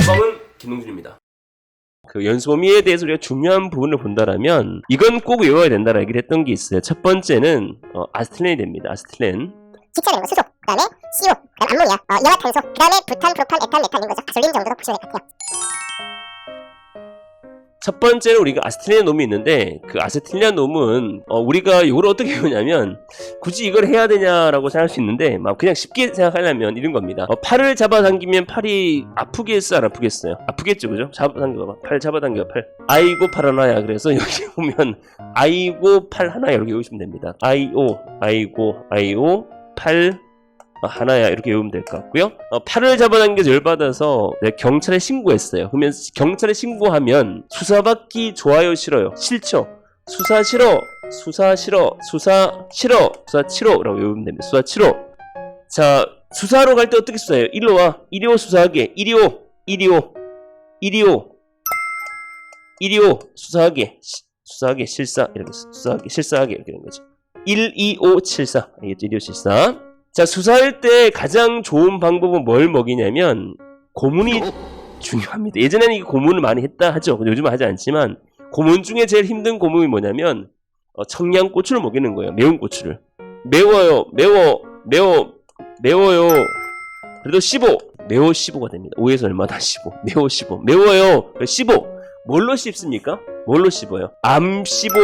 수방은 김동준입니다. 그 연소미에 대해서 우리가 중요한 부분을 본다라면 이건 꼭 외워야 된다라 얘기를 했던 게 있어요. 첫 번째는 어, 아스틸렌이 됩니다. 아스틸렌. 기체는 수소, 그다음에 CO, 그다음 암모니아, 어, 이산화탄소, 그다음에 부탄, 프로판, 에탄, 메탄 이런 거죠. 가솔린 정도로 보시면 될 것 같아요. 첫 번째는 우리가 아스틸렌 놈이 있는데 그 아세틸렌 놈은 어, 우리가 이걸 어떻게 배우냐면 굳이 이걸 해야 되냐라고 생각할 수 있는데 막 그냥 쉽게 생각하려면 이런 겁니다. 어, 팔을 잡아당기면 팔이 아프겠어 안 아프겠어요? 아프겠죠 그죠? 잡아당겨봐 팔 잡아당겨 팔 아이고 팔 하나야 그래서 여기 보면 아이고 팔 하나야 이렇게 외우시면 됩니다. 아이오 아이고 아이오 팔 어, 하나야 이렇게 외우면 될 것 같고요. 어, 팔을 잡아당겨서 열받아서 네, 경찰에 신고했어요. 그러면 경찰에 신고하면 수사받기 좋아요 싫어요? 싫죠. 수사 싫어, 수사 싫어, 수사 싫어, 수사 치로라고 외우면 됩니다. 수사 치로. 자 수사하러 갈 때 어떻게 수사해요? 일로 와, 이리 오 수사하게, 이리 오, 이리 오, 이리 오, 이리 오 수사하게, 시- 수사하게 실사 이렇게 수- 수사하게 실사하게 이렇게 되는 거죠. 1, 2, 5, 7, 4 알겠죠? 1, 2, 5, 7, 4 자, 수사할 때 가장 좋은 방법은 뭘 먹이냐면 고문이 중요합니다. 예전에는 이 고문을 많이 했다 하죠. 요즘은 하지 않지만 고문 중에 제일 힘든 고문이 뭐냐면 어, 청양고추를 먹이는 거예요. 매운 고추를. 매워요. 매워. 매워. 매워요. 그래도 15. 매워 15가 됩니다. 5에서 얼마다 15. 매워 15. 매워요. 15. 뭘로 씹습니까? 뭘로 씹어요? 암 15.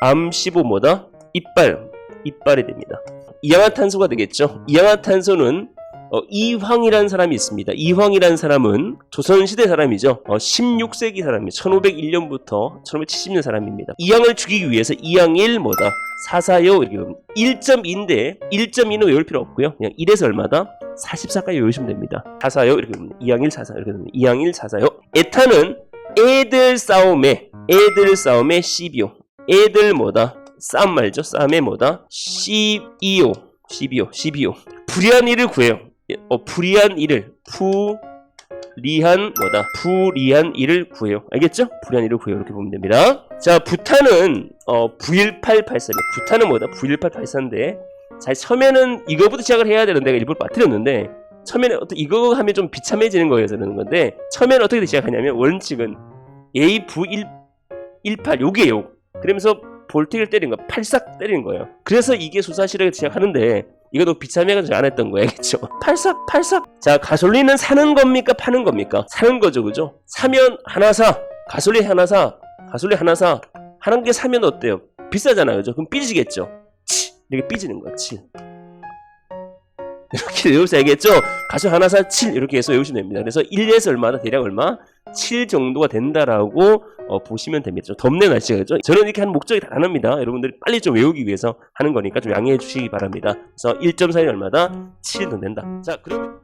암 15 뭐다? 이빨. 이빨이 됩니다. 이양화탄소가 되겠죠. 이양화탄소는 어, 이황이라는 사람이 있습니다. 이황이라는 사람은 조선시대 사람이죠. 어, 16세기 사람이 1501년부터 1570년 사람입니다. 이양을 죽이기 위해서 이양 1 뭐다? 사사요 이렇게 보면 1.2인데 1.2는 외울 필요 없고요. 그냥 1에서 얼마다? 44까지 외우시면 됩니다. 사사요 이렇게 보면 이양 1 사사 이렇게 되면 이양 1 사사요. 에탄은 애들 싸움에 애들 싸움에 시비요. 애들 뭐다? 싸움 말죠. 싸움에 뭐다? 시이오 시비오 시비오 불의한 일을 구해요. 예, 어, 불의한 일을 불리한 뭐다? 불리한 일을 구해요. 알겠죠? 불리한 일을 구해요. 이렇게 보면 됩니다. 자, 부탄은 어, 91884입니다. 부탄은 뭐다? 91884인데 자, 처음에는 이거부터 시작을 해야 되는데 내가 일부러 빠뜨렸는데 처음에는 어떤 이거 하면 좀 비참해지는 거예요. 저는 건데 처음에는 어떻게 시작하냐면 원칙은 A 9 18 요게요. 그러면서 볼트를 때리는 거, 팔싹 때리는 거예요. 그래서 이게 수사실에 시작하는데 이것도 비참해가지고 안 했던 거예요, 그렇죠? 팔싹, 팔싹. 자, 가솔린은 사는 겁니까, 파는 겁니까? 사는 거죠, 그죠? 사면 하나 사, 가솔린 하나 사, 가솔린 하나 사. 하는 게 사면 어때요? 비싸잖아요, 그죠? 그럼 삐지겠죠? 치, 이렇게 삐지는 거야, 칠. 이렇게 외우셔야 알겠죠? 가솔 하나 사, 칠 이렇게 해서 외우시면 됩니다. 그래서 1에서 얼마다 대략 얼마? 7 정도가 된다라고 어, 보시면 됩니다. 좀 덥네 날씨가 그죠? 저는 이렇게 하는 목적이 다릅니다. 여러분들이 빨리 좀 외우기 위해서 하는 거니까 좀 양해해 주시기 바랍니다. 그래서 1.4이 얼마다? 7 정도 된다. 자, 그러면